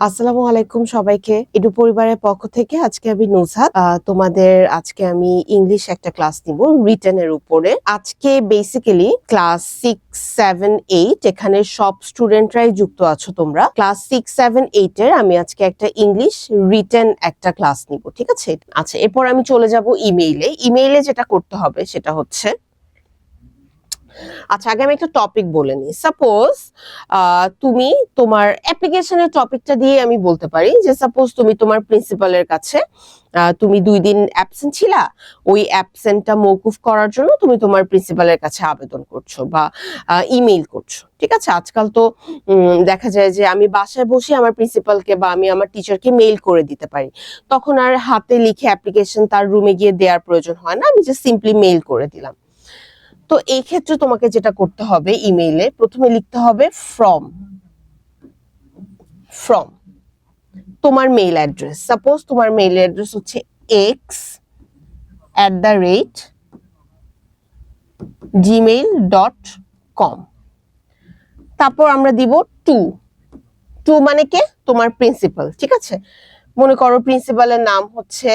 আসসালামু আলাইকুম সবাইকে। ইডু পরিবারের পক্ষ থেকে আজকে আমি আহ, তোমাদের আজকে আমি ইংলিশ একটা ক্লাস নিব রিটেনের উপরে। আজকে basically class six seven eight এখানে সব স্টুডেন্টরাই যুক্ত আছো তোমরা। ক্লাস সিক্স সেভেন এইট এর আমি আজকে একটা ইংলিশ রিটেন একটা ক্লাস নিব ঠিক আছে? আচ্ছা এরপর আমি চলে যাব ইমেইলে ইমেইলে যেটা করতে হবে সেটা হচ্ছে আচ্ছা আগে আমি একটা টপিক বলে নিই। সাপোজ তুমি তোমার অ্যাপ্লিকেশনের টপিকটা দিয়ে আমি বলতে পারি যে সাপোজ তুমি তোমার প্রিন্সিপালের কাছে তুমি দুই দিন অ্যাবসেন্ট ছিলা, ওই অ্যাবসেন্টটা মৌকুফ করার জন্য তুমি তোমার প্রিন্সিপালের কাছে আবেদন করছ বা ইমেইল করছ। ঠিক আছে? আজকাল তো দেখা যায় যে আমি বাসায় বসে আমার প্রিন্সিপালকে বা আমি আমার টিচারকে মেইল করে দিতে পারি। তখন আর হাতে লিখে অ্যাপ্লিকেশন তার রুমে গিয়ে দেওয়ার প্রয়োজন হয় না। আমি যে সিম্পলি মেইল করে দিলাম। তো এই ক্ষেত্রে তোমাকে যেটা করতে হবে ইমেইলে প্রথমে লিখতে হবে ফ্রম ফ্রম তোমার মেইল অ্যাড্রেস সাপোজ তোমার মেইল অ্যাড্রেস হচ্ছে X at the rate Gmail dot com তারপর আমরা দিব টু টু মানে কে? তোমার প্রিন্সিপাল ঠিক আছে? মনে করো প্রিন্সিপালের নাম হচ্ছে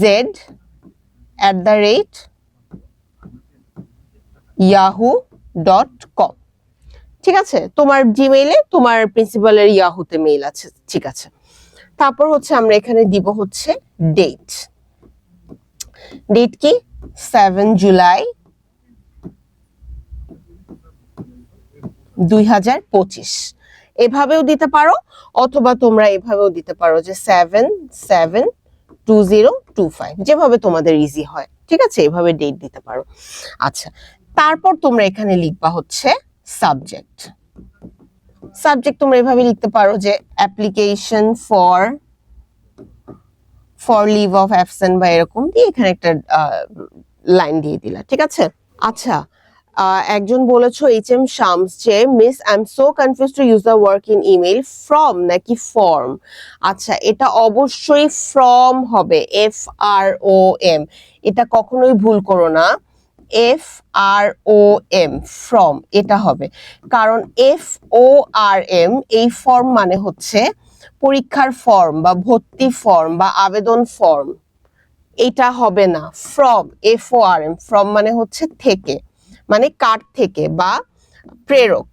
Z at the rate Yahoo dot com ঠিক আছে? তোমার জিমেইলে তোমার প্রিন্সিপালের ইয়াহুতে মেইল আছে, ঠিক আছে। তারপর হচ্ছে আমরা এখানে দিব হচ্ছে ডেট ডেট কি? সেভেন জুলাই দুই হাজার পঁচিশ। এভাবেও দিতে পারো, অথবা তোমরা এভাবেও দিতে পারো যে seven seven two zero two five যেভাবে তোমাদের ইজি হয়, ঠিক আছে? এভাবে ডেট দিতে পারো। আচ্ছা তারপর তোমরা এখানে লিখবা হচ্ছে সাবজেক্ট সাবজেক্ট তোমরা এভাবে লিখতে পারো যে application for for leave of absent বা এরকম দিয়ে এখানে একটা লাইন দিয়ে দিলা, ঠিক আছে? আচ্ছা একজন বলেছ এইচ এম শামস যে miss I am so confuse to use the work in email from নাকি ফর্ম আচ্ছা এটা অবশ্যই ফ্রম হবে এফ আর ও এম এটা কখনোই ভুল করো না। F R O M from এটা হবে। কারণ এফ ও আর এম এই ফর্ম মানে হচ্ছে পরীক্ষার ফর্ম বা ভর্তি ফর্ম বা আবেদন ফর্ম এটা হবে না from F O R M from মানে হচ্ছে থেকে মানে কার থেকে বা প্রেরক।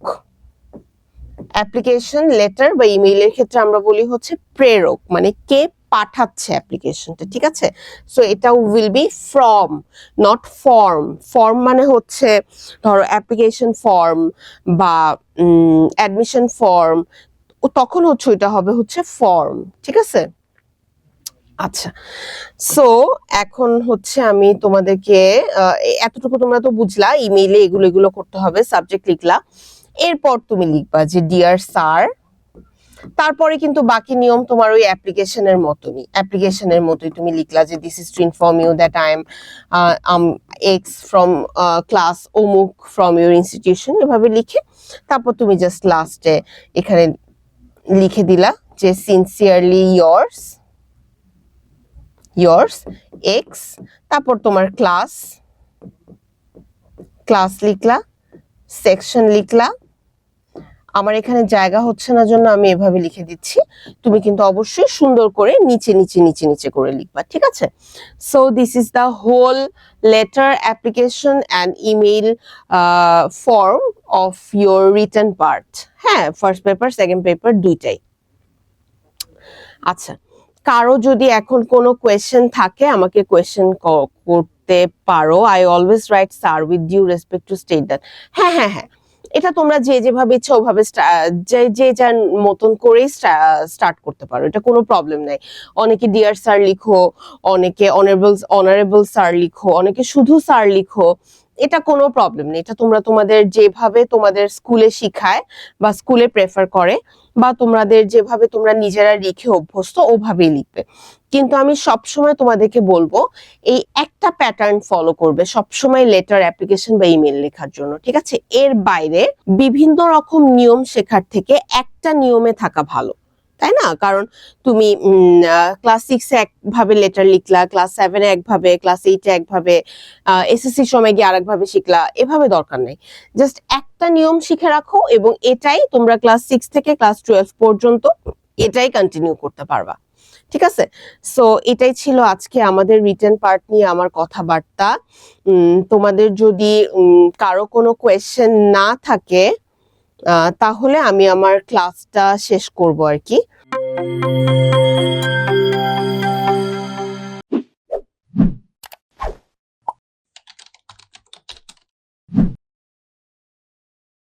অ্যাপ্লিকেশন লেটার বা ইমেইলের ক্ষেত্রে আমরা বলি হচ্ছে প্রেরক মানে কে পাঠাচ্ছে অ্যাপ্লিকেশনটা ঠিক আছে? সো এটা will be from not form form মানে হচ্ছে, ধরো অ্যাপ্লিকেশন ফর্ম বা অ্যাডমিশন ফর্ম তখন হচ্ছে ওইটা হবে হচ্ছে ফর্ম ঠিক আছে? আচ্ছা সো এখন হচ্ছে আমি তোমাদেরকে এতটুকু তোমরা তো বুঝলা ইমেইলে এগুলো এগুলো করতে হবে সাবজেক্ট লিখলা। এরপর তুমি লিখবা যে ডিয়ার স্যার তারপরে কিন্তু বাকি নিয়ম তোমার ওই অ্যাপ্লিকেশনের মতনই। অ্যাপ্লিকেশনের মতোই তুমি লিখলা যে this is to inform you that I am um X from class অমুক ফ্রম ইউর ইনস্টিটিউশন এভাবে লিখে তারপর তুমি জাস্ট লাস্টে এখানে লিখে দিলা যে সিনসিয়ারলি ইয়ার্স ইয়ার্স এক্স তারপর তোমার ক্লাস ক্লাস লিখলা সেকশন লিখলা আমার এখানে জায়গা হচ্ছে না জন্য আমি এভাবে লিখে দিচ্ছি। তুমি কিন্তু অবশ্যই সুন্দর করে নিচে নিচে নিচে নিচে করে লিখবা, ঠিক আছে? So this is the whole letter application and email form of your return part হ্যাঁ ফার্স্ট পেপার সেকেন্ড পেপার দুইটাই। আচ্ছা কারও যদি এখন কোনো কোয়েশ্চেন থাকে, আমাকে কোয়েশ্চেন করতে পারো। I always write sir with due respect to state that হ্যাঁ হ্যাঁ হ্যাঁ। এটা তোমরা যে যেভাবে ইচ্ছা ওভাবে যে যে যার মতন করেই স্টার্ট করতে পারো, এটা কোনো প্রবলেম নাই। অনেকে ডিয়ার স্যার লিখো, অনেকে অনারেবল অনারেবল স্যার লিখো, অনেকে শুধু স্যার লিখো, এটা কোনো প্রবলেম নেই। এটা তোমরা তোমাদের যেভাবে তোমাদের স্কুলে শিখায় বা স্কুলে প্রেফার করে বা তোমাদের যেভাবে তোমরা নিজেরা লিখে অভ্যস্ত, ওভাবেই লিখবে। কিন্তু আমি সবসময় তোমাদেরকে বলব, এই একটা প্যাটার্ন ফলো করবে সবসময় লেটার অ্যাপ্লিকেশন বা ইমেল লেখার জন্য, ঠিক আছে? এর বাইরে বিভিন্ন রকম নিয়ম শেখার থেকে একটা নিয়মে থাকা ভালো, তাই না? কারণ তুমি ক্লাস সিক্সে একভাবে লেটার লিখলা ক্লাস সেভেনে একভাবে ক্লাস এইটে একভাবে এসএসসির সময় গিয়ে আরেকভাবে শিখলা, এভাবে দরকার নেই। জাস্ট একটা নিয়ম শিখে রাখো এবং এটাই তোমরা ক্লাস সিক্স থেকে ক্লাস টুয়েলভ পর্যন্ত এটাই কন্টিনিউ করতে পারবা। ঠিক আছে? সো এটাই ছিল আজকে আমাদের রিটার্ন পার্ট নিয়ে আমার কথাবার্তা। তোমাদের যদি কারও কোনো কোয়েশ্চেন না থাকে তাহলে আমি আমার ক্লাসটা শেষ করব আর কি।